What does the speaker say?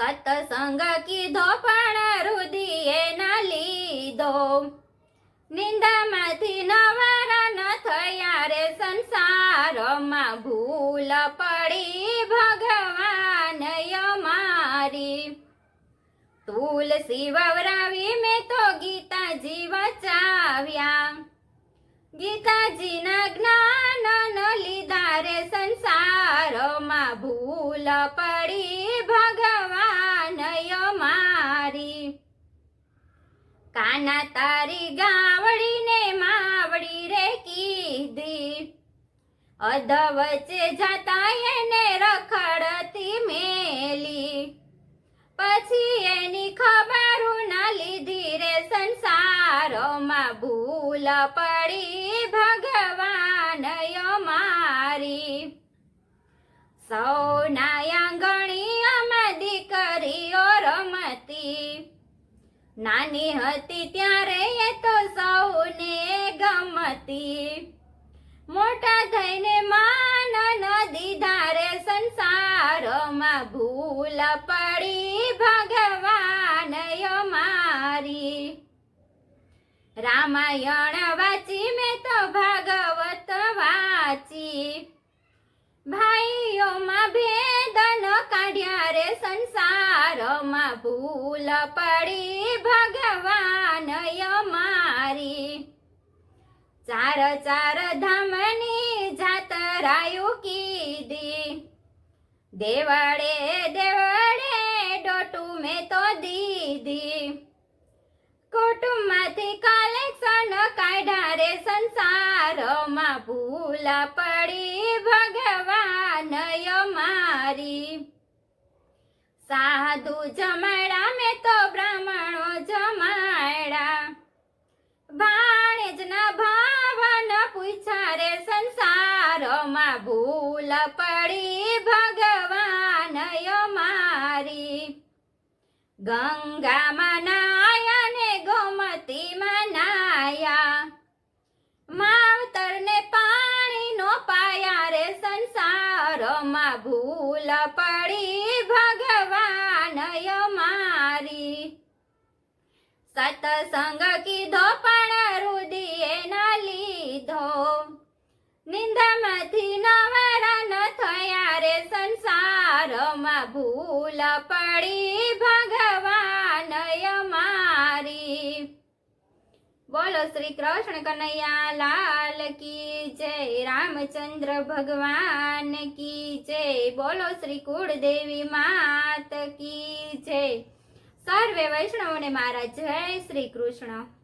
સતસંગ કીધો પણ રુદિએ ના લીધો. નિંદામાંથી નવારા ન થયા રે સંસારમાં ભૂલ પડી ભગવાન મારી. તુલસી વવરાવી મેં તો ગીતાજી વચાવ્યા. ગીતાજીના જ્ઞાન ન લીધા રે સંસારમાં ભૂલ પડી ભગવાન કાના તારી ગાવડીને માવડી રે કીધી. અધ વચ્ચે જતા એને રખડતી મેલી. પછી એની ખબર ના લીધી રે સંસારોમાં ભૂલ પડી ભગવાન મારી. સૌના નાની હતી ત્યારે એ તો સૌને ગમતી. મોટા થઈને માન નદી ધારે સંસારમાં ભૂલ પડી, ભગવાન મારી. રામાયણ વાંચી મેં તો ભાગવત વાંચી. ભાઈઓમાં ભેદ ન કાઢ્યા ભૂલ પડી ભગવાન મારી. ચાર ચાર ધામની જાતરાયું કીધી. દેવડે દેવડે ડોટું મેં તો દીધી. કુટુંબમાંથી કલેક્શન કાઢ્યા રે સંસારમાં ભૂલ પડી સાધુ જમાડા મેં તો બ્રાહ્મણો જમાડા ભાણેજના ભાવન પૂછા રે, સંસારમાં ભૂલ પડી ભગવાન મારી. ગંગામાં નાયા ને ગોમતીમાં માવતર માવતરને પાણી નો પાયા રે, સંસારમાં ભૂલ પડી સતસંગ કીધો, પણ રુદિએ ના લીધો. નિંદામાંથી નવારા ન થયા રે સંસારમાં ભૂલ પડી, ભગવાન મારી. બોલો શ્રી કૃષ્ણ કનૈયા, લાલ કી જય, રામચંદ્ર ભગવાન કી જય. બોલો શ્રી કુળદેવી માત કી જય. સર્વે વૈષ્ણવને મારા જય શ્રી કૃષ્ણ.